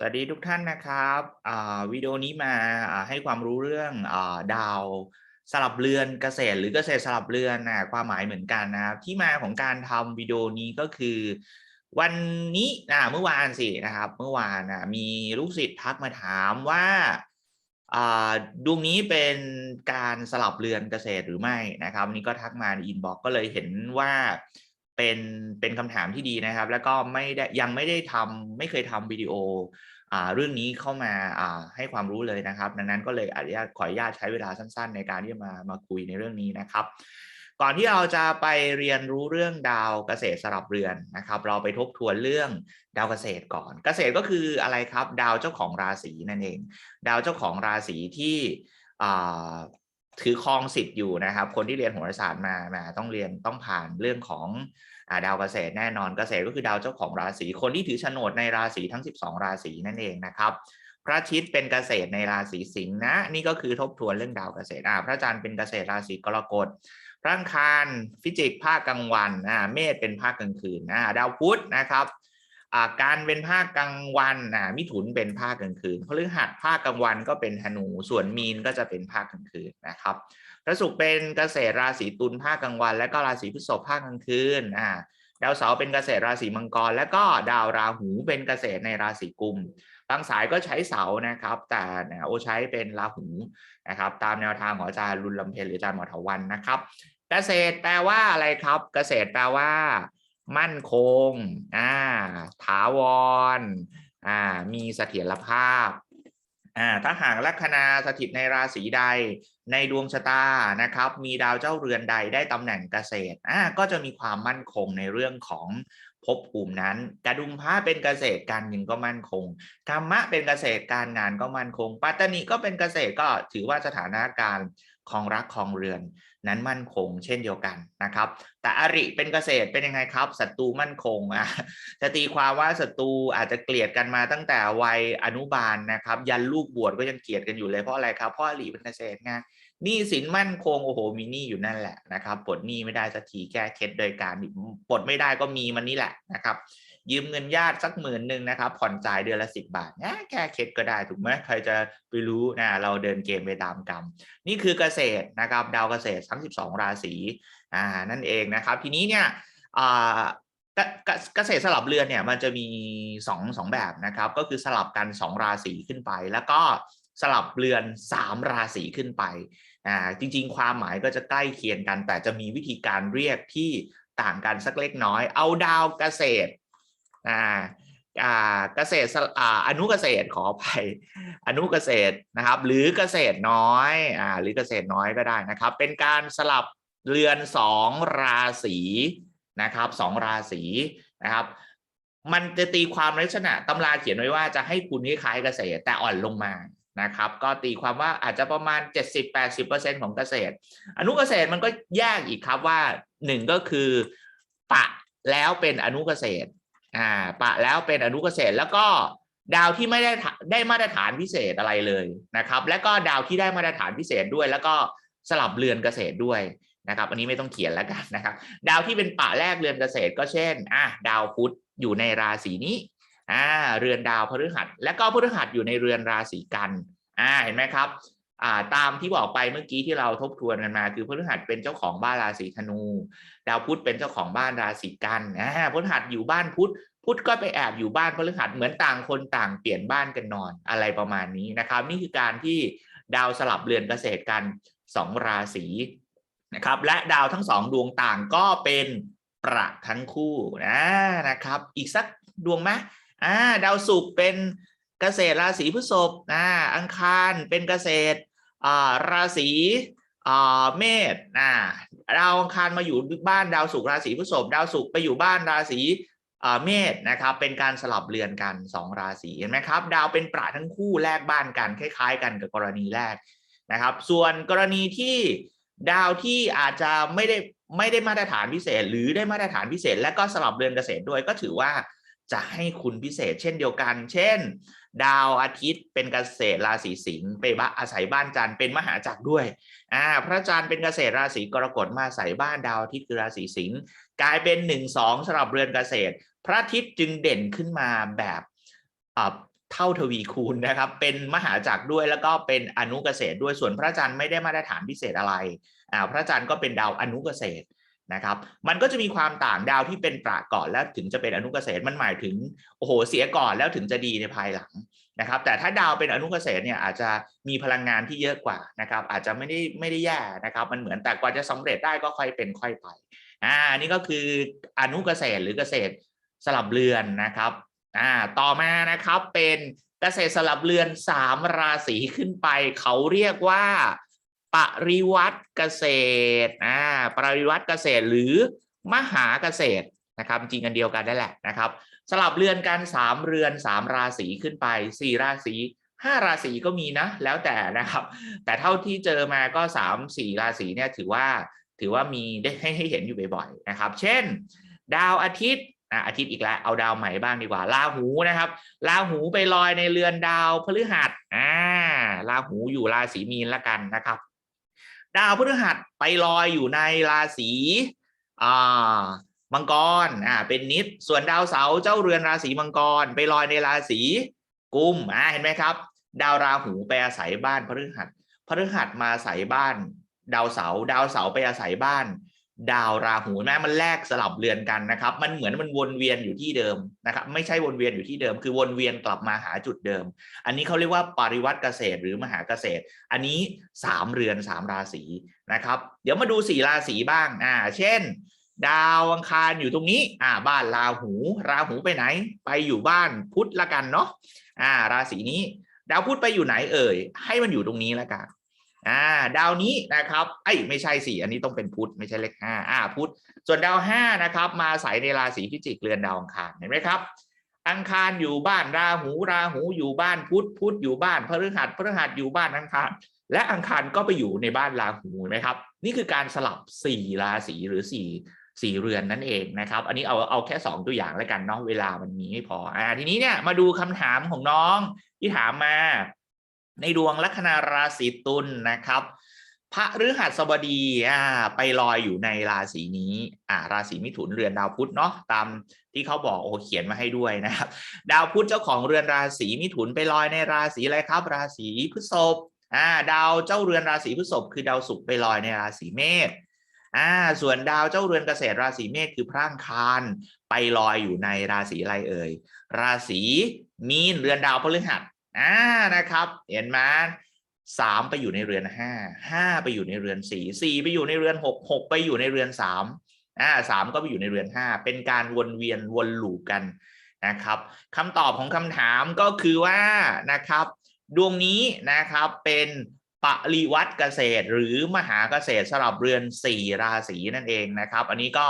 สวัสดีทุกท่านนะครับวิดีโอนี้มาให้ความรู้เรื่องอดาวสลับเรือนเกษตร หรือเกษตรสลับเรือนนะความหมายเหมือนกันนะครับที่มาของการทำวิดีโอนี้ก็คือ วันนี้นะเมื่อวานสินะครับเมื่อวานนะมีลูกศิษย์ทักมาถามว่าอ่าดวงนี้เป็นการสลับเรือนเกษตรหรือไม่นะครับวันนี้ก็ทักมาในอินบ็อกก็เลยเห็นว่า เป็นเป็นคำถามที่ดีนะครับ แล้วก็ไม่ได้ยังไม่ได้ทำไม่เคยทำวิดีโออ่าเรื่องนี้เข้ามาอ่าให้ความรู้เลยนะครับ ดังนั้นก็เลยอนุญาตขออนุญาตใช้เวลาสั้น ๆ ในการที่จะมามาคุยในเรื่องนี้นะครับ ก่อนที่เราจะไปเรียนรู้เรื่องดาวเกษตรสลับเรือนนะครับ เราไปทบทวนเรื่องดาวเกษตรก่อน เกษตรก็คืออะไรครับ ดาวเจ้าของราศีนั่นเอง ดาวเจ้าของราศีที่อ่า ถือครองสิทธิ์อยู่นะครับ คนที่เรียนโหราศาสตร์มามาต้องเรียนต้องผ่านเรื่องของอดาวเกษตรแน่นอนเกษตรก็คือดาวเจ้าของราศีคนที่ถือโฉนดในราศีทั้ง 12 ราศีนั่นเองนะครับ พระอาทิตย์เป็นเกษตรในราศีสิงห์นะนี่ก็คือทบทวนเรื่องดาวเกษตรอ่าพระจันทร์เป็นเกษตรราศีกรกฎพระอังคารฟิจิกภาคกลางวันอ่าเมษเป็นภาคกลางคืนอ่าดาวพุธนะครับ การเป็นภาคกลางวันอ่ามิถุนเป็นภาคกลางคืนพฤหัสภาคกลางวันก็เป็นธนู ส่วนมีนก็จะเป็นภาคกลางคืนนะครับพระศุกร์เป็นเกษตรราศีตุลภาคกลางวัน และก็ราศีพฤษภภาคกลางคืนอ่าดาวเสาร์เป็นเกษตรราศีมังกร และก็ดาวราหูเป็นเกษตรในราศีกุมบางสายก็ใช้เสานะครับ แต่โอใช้เป็นราหูนะครับ ตามแนวทางของอาจารย์รุนลำเพลหรืออาจารย์หมอถาวันนะครับ เกษตรแปลว่าอะไรครับ เกษตรแปลว่า มั่นคงอ่าถาวรอ่ามีเสถียรภาพอ่าถ้าหากลัคนาสถิตในราศีใดในดวงชะตานะครับ มีดาวเจ้าเรือนใดได้ตำแหน่งเกษตรอ่าก็จะมีความมั่นคงในเรื่องของภพภูมินั้น กระดุมพระเป็นเกษตรการเงินก็มั่นคงกรรมะเป็นเกษตรการงานก็มั่นคง ปัตตานีก็เป็นเกษตรก็ถือว่าสถานการครองรักครองเรือน นั้นมั่นคง เช่นเดียวกันนะครับ แต่อริเป็นเกษตรเป็นยังไงครับศัตรูมั่นคงอะจะตีความว่าศัตรูอาจจะเกลียดกันมาตั้งแต่วัยอนุบาลนะครับ ยันลูกบวชก็ยังเกลียดกันอยู่เลยเพราะอะไรครับเพราะอริเป็นเกษตรไง หนี้สินมั่นคงโอ้โหมีหนี้อยู่นั่นแหละนะครับปลดหนี้ไม่ได้สักทีแก้เคล็ดโดยการปลดไม่ได้ก็มีมันนี่แหละนะครับ ยืมเงินญาติสักหมื่นหนึ่งนะครับ ผ่อนจ่ายเดือนละสิบาทนะแก้เคล็ดก็ได้ถูกไหมใครจะไปรู้นะเราเดินเกมไปตามกรรม นี่คือเกษตรนะครับ ดาวเกษตรทั้ง12ราศีอ่านั่นเองนะครับ ทีนี้เนี่ยอ่าเกษตรสลับเรือนเนี่ยมันจะมี2องสองแบบนะครับ ก็คือสลับกัน 2 ราศีขึ้นไป แล้วก็ สลับเรือน 3 ราศีขึ้นไปอ่าจริง ๆ ความหมายก็จะใกล้เคียงกัน แต่จะมีวิธีการเรียกที่ต่างกันสักเล็กน้อย เอาดาวเกษตรอ่าอ่าเกษตรอ่าอนุเกษตรขอไปอนุเกษตรนะครับ หรือเกษตรน้อยอ่าหรือเกษตรน้อยก็ได้นะครับ เป็นการสลับเรือนสองราศีนะครับสองราศีนะครับ มันจะตีความลักษณะตำราเขียนไว้ว่าจะให้คุณคล้ายเกษตรแต่อ่อนลงมา นะครับ ก็ตีความว่าอาจจะประมาณ 70-80%ของเกษตร อนุเกษตรมันก็แยกอีกครับว่าหนึ่งก็คือ ปะแล้วเป็นอนุเกษตรอ่าปะแล้วเป็นอนุเกษตรแล้วก็ดาวที่ไม่ได้ได้มาตรฐานพิเศษอะไรเลยนะครับ และก็ดาวที่ได้มาตรฐานพิเศษด้วย แล้วก็สลับเรือนเกษตรด้วยนะครับ อันนี้ไม่ต้องเขียนแล้วกันนะครับ ดาวที่เป็นปะแรกเรือนเกษตรก็เช่นอะดาวพุธอยู่ในราศีนี้ อ่าเรือนดาวพฤหัส และก็พฤหัสอยู่ในเรือนราศีกันอ่าเห็นไหมครับอ่าตามที่บอกไปเมื่อกี้ที่เราทบทวนกันมา คือพฤหัสเป็นเจ้าของบ้านราศีธนู ดาวพุธเป็นเจ้าของบ้านราศีกันอ่าพฤหัสอยู่บ้านพุธพุธก็ไปแอบอยู่บ้านพฤหัสเหมือนต่างคนต่างเปลี่ยนบ้านกันนอนอะไรประมาณนี้นะครับ นี่คือการที่ดาวสลับเรือนเกษตรกันสองราศีนะครับและดาวทั้งสองดวงต่างก็เป็นประทั้งคู่นะนะครับ อีกสักดวงไหม อ่าดาวศุกร์เป็นเกษตรราศีพฤษภอ่าอังคารเป็นเกษตรอ่าราศีอ่าเมษอ่าดาวอังคารมาอยู่บ้านดาวศุกร์ราศีพฤษภดาวศุกร์ไปอยู่บ้านราศีอ่าเมษนะครับ เป็นการสลับเรือนกันสองราศีเห็นไหมครับ ดาวเป็นประทั้งคู่แลกบ้านกันคล้าย ๆ กันกับกรณีแรกนะครับ ส่วนกรณีที่ดาวที่อาจจะไม่ได้ไม่ได้มาตรฐานพิเศษ หรือได้มาตรฐานพิเศษ และก็สลับเรือนเกษตรด้วยก็ถือว่า จะให้คุณพิเศษเช่นเดียวกัน เช่น ดาวอาทิตย์เป็นเกษตรราศีสิงห์ไปบ้าอาศัยบ้านจันทร์เป็นมหาจักรด้วยอ่าพระจันทร์เป็นเกษตรราศีกรกฎมาอาศัยบ้านดาวอาทิตย์คือราศีสิงห์กลายเป็นหนึ่งสองสำหรับเรือนเกษตร พระอาทิตย์จึงเด่นขึ้นมาแบบอ่าเท่าทวีคูณนะครับเป็นมหาจักรด้วยแล้วก็เป็นอนุเกษตรด้วยส่วนพระจันทร์ไม่ได้มาตรฐานพิเศษอะไรอ่าพระจันทร์ก็เป็นดาวอนุเกษตร นะครับ มันก็จะมีความต่างดาวที่เป็นประก่อนแล้วถึงจะเป็นอนุเกษตรมันหมายถึงโอ้โหเสียก่อนแล้วถึงจะดีในภายหลังนะครับ แต่ถ้าดาวเป็นอนุเกษตรเนี่ยอาจจะมีพลังงานที่เยอะกว่านะครับ อาจจะไม่ได้ไม่ได้แย่นะครับ มันเหมือนแต่กว่าจะสำเร็จได้ก็ค่อยเป็นค่อยไปอ่านี่ก็คืออนุเกษตรหรือเกษตรสลับเรือนนะครับอ่าต่อมานะครับเป็นเกษตรสลับเรือนสามราศีขึ้นไป เขาเรียกว่า ปริวัติเกษตรอ่าปริวัติเกษตรหรือมหาเกษตรนะครับจริงกันเดียวกันได้แหละนะครับสลับเรือนกันสามเรือนสามราศีขึ้นไปสี่ราศีห้าราศีก็มีนะ แล้วแต่นะครับ แต่เท่าที่เจอมาก็สามสี่ราศีเนี่ยถือว่าถือว่ามีได้ให้เห็นอยู่บ่อยๆนะครับ เช่น ดาวอาทิตย์อะอาทิตย์อีกแล้วเอาดาวใหม่บ้างดีกว่าราหูนะครับราหูไปลอยในเรือนดาวพฤหัสอ่าราหูอยู่ราศีมีนละกันนะครับ ดาวพฤหัสไปลอยอยู่ในราศีอ่ามังกรอ่าเป็นนิดส่วนดาวเสาร์เจ้าเรือนราศีมังกร ไปลอยในราศีกุมอ่าเห็นไหมครับ ดาวราหูไปอาศัยบ้านพฤหัสพฤหัสมาอาศัยบ้าน ดาวเสาร์ดาวเสาร์ไปอาศัยบ้าน ดาวราหูแม้มันแลกสลับเรือนกันนะครับ มันเหมือนมันวนเวียนอยู่ที่เดิมนะครับ ไม่ใช่วนเวียนอยู่ที่เดิม คือวนเวียนกลับมาหาจุดเดิม อันนี้เขาเรียกว่าปริวัติเกษตรหรือมหาเกษตร อันนี้สามเรือนสามราศีนะครับ เดี๋ยวมาดูสี่ราศีบ้างอ่าเช่น ดาวอังคารอยู่ตรงนี้อ่าบ้านราหู ราหูไปไหน ไปอยู่บ้านพุธละกันเนาะอ่า ราศีนี้ ดาวพุธไปอยู่ไหนเอ่ย ให้มันอยู่ตรงนี้ละกัน อ่าดาวนี้นะครับไอ้ยไม่ใช่สิอันนี้ต้องเป็นพุธไม่ใช่เลขห้าอ่าพุธส่วนดาวห้านะครับมาใส่ในราศีพิจิกเรือนดาวอังคารเห็นไหมครับอังคารอยู่บ้านราหูราหูอยู่บ้านพุธพุธอยู่บ้านพฤหัสพฤหัสอยู่บ้านอังคาร และอังคารก็ไปอยู่ในบ้านราหูเห็นไหมครับ นี่คือการสลับสี่ราศีหรือสี่สี่เรือนนั่นเองนะครับ อันนี้เอาเอาแค่สองตัวอย่างแล้วกันเนาะเวลามันมีไม่พออ่าทีนี้เนี่ยมาดูคำถามของน้องที่ถามมา ในดวงลัคนาราศีตุลนะครับ พระฤหัสบดีอ่าไปลอยอยู่ในราศีนี้อ่าราศีมิถุนเรือนดาวพุธเนาะตามที่เขาบอกโอ้เขียนมาให้ด้วยนะครับ ดาวพุธเจ้าของเรือนราศีมิถุนไปลอยในราศีอะไรครับ ราศีพฤษภอ่าดาวเจ้าเรือนราศีพฤษภคือดาวศุกร์ไปลอยในราศีเมษอ่าส่วนดาวเจ้าเรือนเกษตรราศีเมษคือพระอังคารไปลอยอยู่ในราศีอะไรเอ่ยราศีมีนเรือนดาวพฤหัส อ่านะครับ เห็นไหมสามไปอยู่ในเรือนห้าห้าไปอยู่ในเรือนสี่สี่ไปอยู่ในเรือนหกหกไปอยู่ในเรือนสามอ่าสามก็ไปอยู่ในเรือนห้าเป็นการวนเวียนวนลูปกันนะครับคำตอบของคำถามก็คือว่านะครับ ดวงนี้นะครับเป็นปริวัติเกษตรหรือมหาเกษตรสลับเรือนสี่ราศีนั่นเองนะครับ อันนี้ก็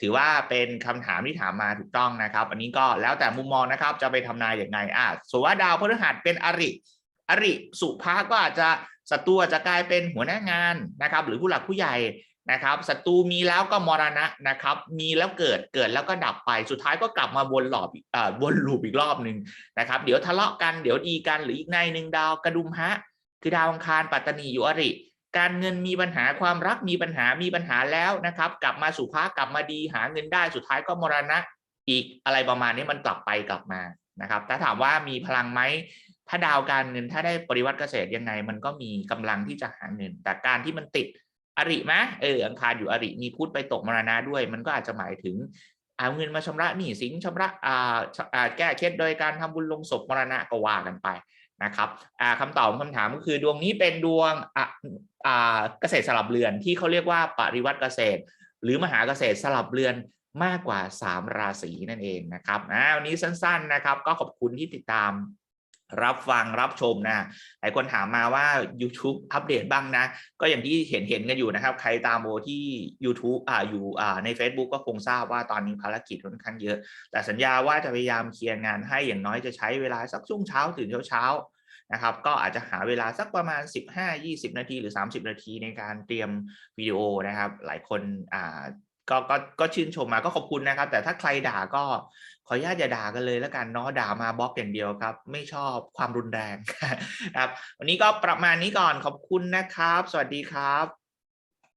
ถือว่าเป็นคำถามที่ถามมาถูกต้องนะครับ อันนี้ก็แล้วแต่มุมมองนะครับ จะไปทำนายอย่างไงอะสมมติว่าดาวพฤหัสเป็นอริอริสุภาก็อาจจะศัตรูจจะกลายเป็นหัวหน้างานนะครับ หรือผู้หลักผู้ใหญ่นะครับศัตรูมีแล้วก็มรณะนะครับ มีแล้วเกิดเกิดแล้วก็ดับไปสุดท้ายก็กลับมาวนหลอบอ่าวนลูปอีกรอบหนึ่งนะครับ เดี๋ยวทะเลาะกันเดี๋ยวดีกันหรืออีกในหนึ่งดาวกระดุมฮะ คือดาวอังคารปัตตานีอยู่อริ การเงินมีปัญหาความรักมีปัญหามีปัญหาแล้วนะครับ กลับมาสู่ภากลับมาดีหาเงินได้สุดท้ายก็มรณะ อีกอะไรประมาณนี้มันกลับไปกลับมานะครับถ้าถามว่ามีพลังไหมถ้าดาวการเงินถ้าได้ปริวัติเกษตรยังไง มันก็มีกำลังที่จะหาเงิน แต่การที่มันติดอริไหมเอออังคารอยู่อริมีพุธไปตกมรณะด้วย มันก็อาจจะหมายถึงเอาเงินมาชำระหนี้สินชำระอ่าแก้เคล็ดโดยการทำบุญลงศพมรณะก็ว่ากันไป นะครับอ่าคำตอบของคำถามก็คือดวงนี้เป็นดวงเกษตรสลับเรือนที่เขาเรียกว่าปริวัติเกษตร หรือมหาเกษตรสลับเรือนมากกว่า 3 ราศีนั่นเองนะครับอ่าวันนี้สั้นๆนะครับ ก็ขอบคุณที่ติดตาม รับฟังรับชมนะหลายคนถามมาว่า YouTube อัปเดตบ้างนะ ก็อย่างที่เห็นเห็นกันอยู่นะครับ ใครตามโบที่ YouTube อ่าอยู่อ่าใน Facebook ก็คงทราบว่าตอนนี้ภารกิจค่อนข้างเยอะ แต่สัญญาว่าจะพยายามเคลียร์งานให้อย่างน้อยจะใช้เวลาสักช่วงเช้าตื่นเช้าๆนะครับก็อาจจะหาเวลาสักประมาณ 15-20 นาทีหรือ 30 นาทีในการเตรียมวิดีโอนะครับ หลายคนอ่า ก็ก็ก็ชื่นชมมาก็ขอบคุณนะครับ แต่ถ้าใครด่าก็ขออนุญาตอย่าด่ากันเลยแล้วกันเนาะด่ามาบล็อกอย่างเดียวครับ ไม่ชอบความรุนแรงครับ วันนี้ก็ประมาณนี้ก่อนขอบคุณนะครับ สวัสดีครับ